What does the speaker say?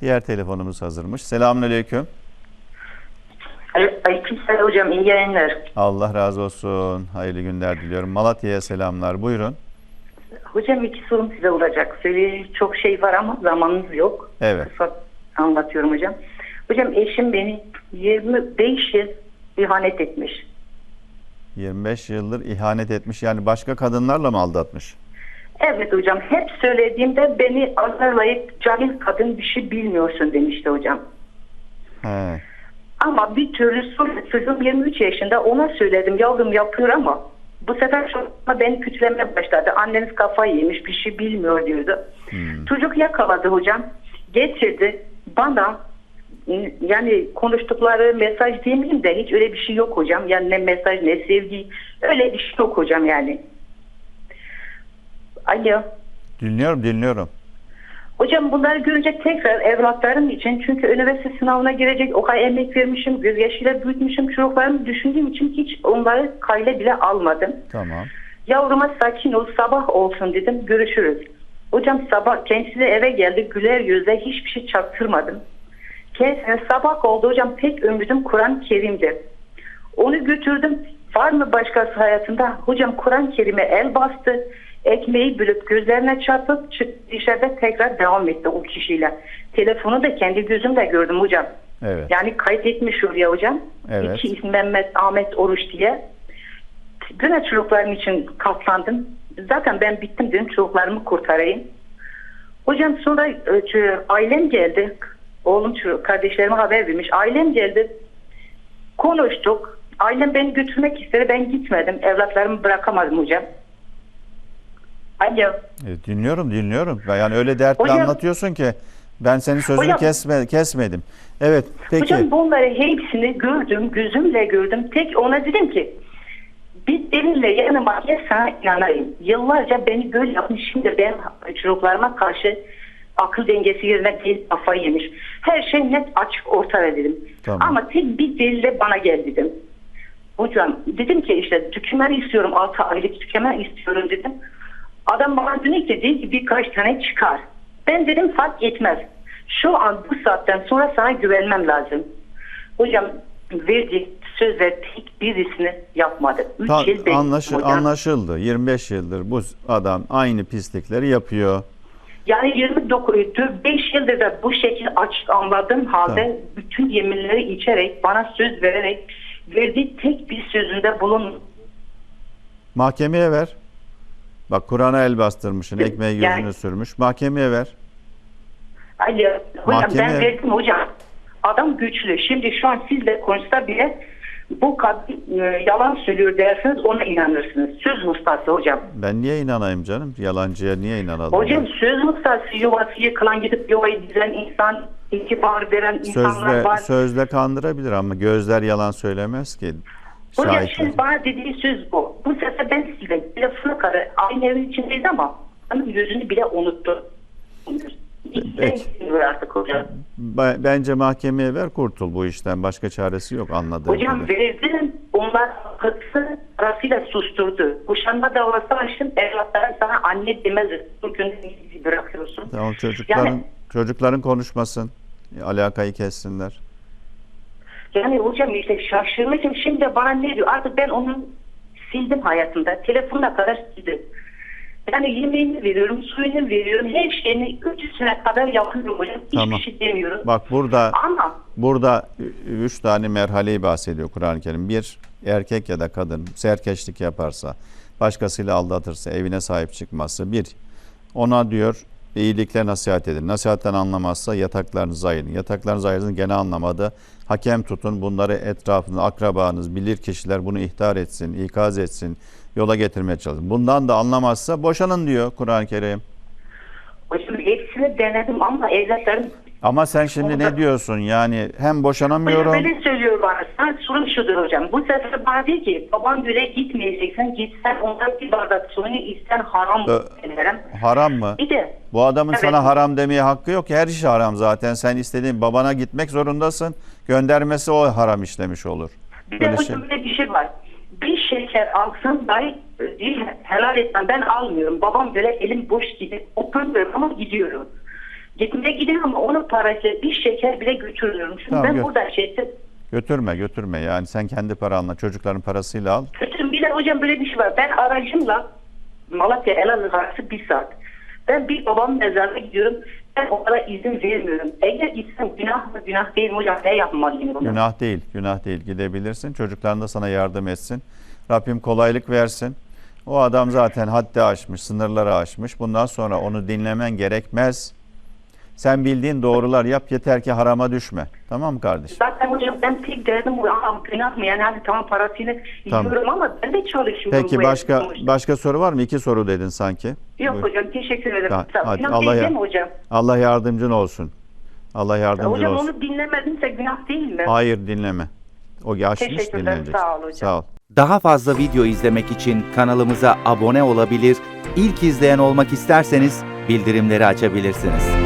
Diğer telefonumuz hazırmış. Selamünaleyküm. Aleykümselam hocam iyi yayınlar. Allah razı olsun. Hayırlı günler diliyorum. Malatya'ya selamlar. Buyurun. Hocam iki sorum size olacak. Söyleyecek çok şey var ama zamanınız yok. Evet. Kısa anlatıyorum hocam. Hocam eşim beni 25 yıl ihanet etmiş. 25 yıldır ihanet etmiş. Yani başka kadınlarla mı aldatmış? Evet hocam hep söylediğimde beni azarlayıp cahil kadın bir şey bilmiyorsun demişti hocam. He. Ama bir türlü çocuğum 23 yaşında ona söyledim yavrum yapıyor ama bu sefer çocukla beni kötülemeye başladı. Anneniz kafayı yemiş bir şey bilmiyor diyordu. Çocuk yakaladı hocam. Getirdi bana yani konuştukları mesaj demeyeyim de hiç öyle bir şey yok hocam. Yani ne mesaj ne sevgi öyle bir şey yok hocam yani. Alo. Dinliyorum, dinliyorum. Hocam bunları görünce tekrar evlatlarım için çünkü üniversite sınavına girecek o kadar emek vermişim, gözyaşıyla büyütmüşüm çocuklarımı düşündüğüm için hiç onları kayla bile almadım. Tamam. Yavruma sakin ol sabah olsun dedim görüşürüz. Hocam sabah kendisi de eve geldi güler yüzle hiçbir şey çaktırmadım. Kendisine sabah oldu hocam tek ümidim Kur'an-ı Kerim'di. Onu götürdüm var mı başkası hayatında hocam Kur'an-ı Kerim'e el bastı. Ekmeği bölüp gözlerine çarpıp çıktı dışarıda tekrar devam etti o kişiyle. Telefonu da kendi gözümle gördüm hocam. Evet. Yani kaydetmiş oraya hocam. Evet. İki isim Mehmet Ahmet Oruç diye. Güne çocuklarım için katlandım. Zaten ben bittim dedim çocuklarımı kurtarayım. Hocam sonra e, ailem geldi. Oğlum kardeşlerime haber vermiş. Ailem geldi. Konuştuk. Ailem beni götürmek istedi. Ben gitmedim. Evlatlarımı bırakamadım hocam. Alo. E, dinliyorum, dinliyorum. Yani öyle dertli Hocam- anlatıyorsun ki ben senin sözünü Hocam- kesme, kesmedim. Evet, peki. Hocam bunları hepsini gördüm, gözümle gördüm. Tek ona dedim ki bir delille yanıma gel sana inanayım. Yıllarca beni böyle yapmış. Şimdi ben çocuklarıma karşı akıl dengesi yerine değil kafayı yemiş. Her şey net açık ortada dedim. Tamam. Ama tek bir delille bana gel dedim. Hocam dedim ki işte tükümen istiyorum 6 aylık tükümen istiyorum dedim. Adam bana ki, dedi ki birkaç tane çıkar. Ben dedim fark etmez. Şu an bu saatten sonra sana güvenmem lazım. Hocam verdiği sözler tek birisini yapmadı. Üç Ta- yıl bekledim anlaşı- hocam. anlaşıldı. 25 yıldır bu adam aynı pislikleri yapıyor. Yani 29 yıldır da bu şekilde açık anladığım halde bütün yeminleri içerek bana söz vererek verdiği tek bir sözünde bulun. Mahkemeye ver. Bak Kur'an'a el bastırmışsın, ekmeği Yani- gözüne sürmüş. Mahkemeye ver. Alo, hocam Mahkeme- ben verdim hocam. Adam güçlü. Şimdi şu an sizle konuşsa bile bu kadın e, yalan söylüyor dersiniz ona inanırsınız. Söz ustası hocam. Ben niye inanayım canım? Yalancıya niye inanalım? Hocam ben? söz ustası yuvası yıkılan gidip yuvayı dizen insan, itibar veren insanlar Sözle, var. sözle kandırabilir ama gözler yalan söylemez ki. Hocam şimdi bana dediği söz bu. Bu sefer ben size telefonu karı aynı evin içindeyiz ama onun yüzünü bile unuttu. Hiç artık hocam. Bence mahkemeye ver kurtul bu işten. Başka çaresi yok anladığım Hocam kadarıyla. verdim. Onlar hırsı arasıyla susturdu. Boşanma davası açtım. Evlatlarım sana anne demez. Bugün bırakıyorsun. Tamam çocukların Yani- çocukların konuşmasın. Alakayı kessinler. Yani hocam işte şaşırmışım. Şimdi bana ne diyor? Artık ben onu sildim hayatımda. Telefonuna kadar sildim. Yani yemeğini veriyorum, suyunu veriyorum. Her şeyini ütüsüne kadar yapıyorum hocam. Hiçbir Tamam. şey demiyorum. Bak burada Ama Burada üç tane merhaleyi bahsediyor Kur'an-ı Kerim. Bir, erkek ya da kadın serkeşlik yaparsa, başkasıyla aldatırsa, evine sahip çıkmazsa. Bir, ona diyor iyilikle nasihat edin. Nasihatten anlamazsa yataklarınızı ayırın. Yataklarınızı ayırın gene anlamadı. Hakem tutun. Bunları etrafında akrabanız, bilir kişiler bunu ihtar etsin, ikaz etsin, yola getirmeye çalışın. Bundan da anlamazsa boşanın diyor Kur'an-ı Kerim. hocam hepsini denedim ama evlatlarım Ama sen şimdi ne diyorsun? Yani hem boşanamıyorum. Hocam öyle söylüyor bana. Sen sorun şudur hocam. Bu sefer bana diyor ki baban göre gitmeyeceksen gitsen ondan bir bardak suyunu isten haram Ö- ederim. Haram mı? Bir de Bu adamın Evet. sana haram demeye hakkı yok. Her iş haram zaten. Sen istediğin babana gitmek zorundasın. Göndermesi o haram işlemiş olur. bir de Böyle hocam şey. bir şey var. Bir şeker alsam dahi e, değil, helal etmem ben almıyorum. Babam böyle elim boş gidip oturuyorum ama gidiyorum. Gitmeye gidiyorum ama onun parasıyla bir şeker bile götürmüyorum. Şimdi Tamam, ben gö- buradan şeyse Götürme götürme yani sen kendi paranla çocukların parasıyla al. Bütün bir de hocam böyle bir şey var. Ben aracımla Malatya Elazığ arası bir saat. Ben bir babamın mezarına gidiyorum. Ben onlara izin vermiyorum. Eğer gitsem günah mı günah değil mi hocam? Ne yapmalıyım bunu? Günah değil, günah değil. Gidebilirsin. Çocukların da sana yardım etsin. Rabbim kolaylık versin. O adam zaten haddi aşmış, sınırları aşmış. Bundan sonra onu dinlemen gerekmez. Sen bildiğin doğrular yap yeter ki harama düşme. Tamam mı kardeşim? Zaten hocam ben tek derdim bu. Aa, günah mı? Yani hadi tamam parasını Tamam. yiyorum ama ben de çalışıyorum. Peki bu başka sonuçta. başka soru var mı? İki soru dedin sanki. Yok Buyur. hocam teşekkür ederim. Tamam, hadi, Günah Allah ya- hocam? Allah yardımcın olsun. Allah yardımcın hocam olsun. onu dinlemedimse günah değil mi? Hayır dinleme. O Teşekkürler, dinlenecek. sağ ol hocam. Sağ ol. Daha fazla video izlemek için kanalımıza abone olabilir, ilk izleyen olmak isterseniz bildirimleri açabilirsiniz.